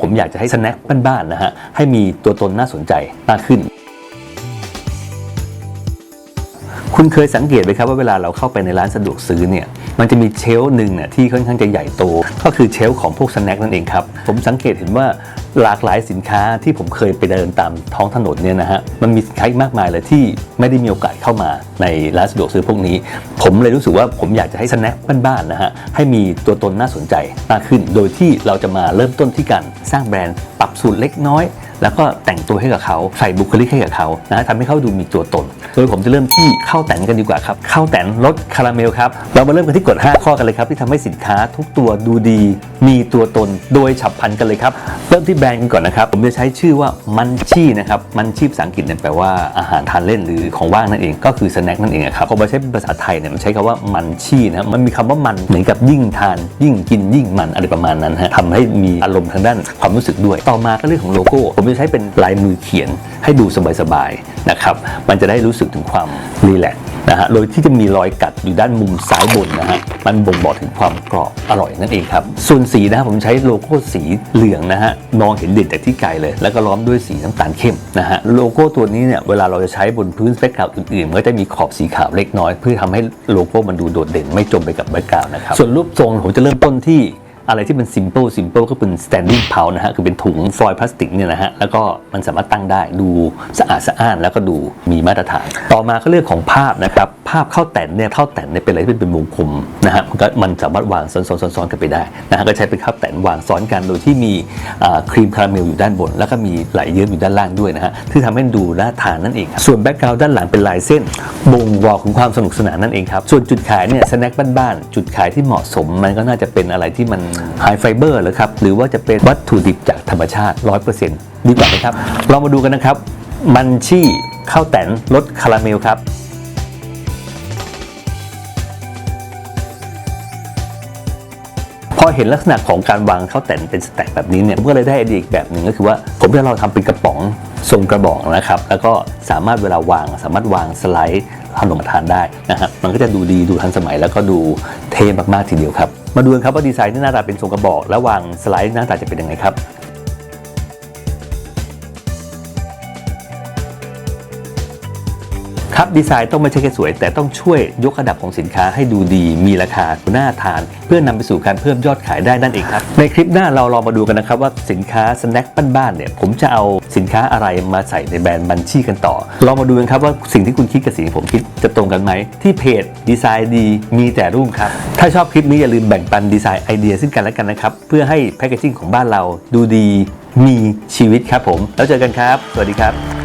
ผมอยากจะให้สแน็คบ้านๆนะฮะให้มีตัวตนน่าสนใจมากขึ้น คุณเคยสังเกตไหมครับว่าเวลาเราเข้าไปในร้านสะดวกซื้อเนี่ยมันจะมีเชลหนึ่งเนี่ยที่ค่อนข้างจะใหญ่โต ก็คือเชลของพวกสแน็คนั่นเองครับ ผมสังเกตเห็นว่าหลากหลายสินค้าที่ผมเคยไปเดินตามท้องถนนเนี่ยนะฮะมันมีสินค้าอีกมากมายเลยที่ไม่ได้มีโอกาสเข้ามาในร้านสะดวกซื้อพวกนี้ ผมเลยรู้สึกว่าผมอยากจะให้สแน็คบ้านๆนะฮะให้มีตัวตนน่าสนใจมากขึ้น โดยที่เราจะมาเริ่มต้นที่การสร้างแบรนด์ปรับสูตรเล็กน้อย แล้วก็แต่งตัวให้กับเขาใส่บุคลิกให้กับเขานะทำให้เขาดูมีตัวตน โดยผมจะเริ่มที่ข้าวแตนกันดีกว่าครับข้าวแตนรสคาราเมลครับเรามาเริ่มกันที่กฎ 5 ข้อกันเลยครับที่ทำให้สินค้าทุกตัวดูดี มีตัวตนโดยฉับพลันกันเลยครับเริ่มที่แบรนด์กันก่อนนะครับผมจะใช้ชื่อว่ามันชี่นะครับมันชี่ภาษาอังกฤษเนี่ยแปลว่าอาหารทานเล่นหรือของว่างนั่นเองก็คือสแน็คนั่นเองครับพอมาใช้เป็นภาษาไทยเนี่ยมันใช้คำว่ามันชี่นะมันมีคำว่ามันเหมือนกับยิ่งทาน ยิ่งกินยิ่งมันอะไรประมาณนั้นฮะทำให้มีอารมณ์ทางด้านความรู้สึกด้วย ต่อมาก็เรื่องของโลโก้ผมจะใช้เป็นลายมือเขียนให้ดูสบายๆนะครับมันจะได้รู้สึกถึงความรีแลกนะฮะโดยที่จะมีรอยกัดอยู่ด้านมุมซ้ายบนนะฮะมันบ่งบอกถึงความกรอบอร่อยนั่นเองครับ ส่วนสีนะผมใช้โลโก้สีเหลืองนะฮะมองเห็นเด่นจากที่ไกลเลย แล้วก็ล้อมด้วยสีน้ำตาลเข้มนะฮะโลโก้ตัวนี้เนี่ยเวลาเราจะใช้บนพื้นแบ็กกราวอื่นๆมันก็จะมีขอบสีขาวเล็กน้อย เพื่อทำให้โลโก้มันดูโดดเด่นไม่จมไปกับแบ็กกราวนะครับส่วนรูปทรงผมจะเริ่มต้นที่ อะไรที่เป็น simple simple ก็เป็น standing pouch นะฮะคือเป็นถุงฟอยล์พลาสติกเนี่ยนะฮะแล้วก็มันสามารถตั้งได้ดูสะอาดสะอ้านแล้วก็ดูมีมาตรฐาน ต่อมาก็เรื่องของภาพนะครับภาพเข้าแต่นเนี่ยเข้าแต่นเนี่ยเป็นอะไรที่เป็นวงกลมนะฮะมันก็มันสามารถวางซ้อนๆซ้อนๆกันไปได้นะฮะก็ใช้เป็นข้าวแต่นวางซ้อนกันโดยที่มีครีมคาราเมลอยู่ด้านบน แล้วก็มีไหลเยิ้มอยู่ด้านล่างด้วยนะฮะที่ทำให้ดูน่าทานนั่นเองส่วนแบ็กกราวด์ด้านหลังเป็นลายเส้นบ่งบอกถึงความสนุกสนานนั่นเองครับส่วนจุดขายเนี่ยสแน็คบ้านๆจุดขายที่เหมาะสมมันก็น่าจะเป็นอะไรที่มันไฮไฟเบอร์หรือครับหรือว่าจะเป็นวัตถุดิบจากธรรมชาติ 100%ดีกว่าไหมครับ เรามาดูกันนะครับ มันชี่ข้าวแตนรสคาราเมลครับพอเห็นลักษณะของการวางข้าวแต่นเป็นสแต็กแบบนี้เนี่ยผมก็เลยได้ไอเดียอีกแบบหนึ่งก็คือว่า ผมจะลองทำเป็นกระป๋องทรงกระบอกนะครับ แล้วก็สามารถเวลาวาง สามารถวางสไลด์ขนมทานได้นะฮะมันก็จะดูดีดูทันสมัยแล้วก็ดูเท่มากๆทีเดียวครับ มาดูกันครับว่าดีไซน์ที่หน้าตาเป็นทรงกระบอก และวางสไลด์หน้าตาจะเป็นยังไงครับ ครับดีไซน์ต้องไม่ใช่แค่สวย แต่ต้องช่วยยกระดับของสินค้าให้ดูดี มีราคาน่าทาน เพื่อนำไปสู่การเพิ่มยอดขายได้นั่นเองครับ ในคลิปหน้าเราลองมาดูกันนะครับว่าสินค้าสแน็คบ้านๆเนี่ยผมจะเอาสินค้าอะไรมาใส่ในแบรนด์บัญชีกันต่อลองมาดูกันครับว่าสิ่งที่คุณคิดกับสิ่งที่ผมคิดจะตรงกันไหมที่เพจดีไซน์ดีมีแต่รุ่งครับถ้าชอบคลิปนี้อย่าลืมแบ่งปันดีไซน์ไอเดียซึ่งกันและกันนะครับเพื่อให้แพคเกจิ้งของบ้านเราดูดีมีชีวิตครับผม แล้วเจอกันครับ สวัสดีครับ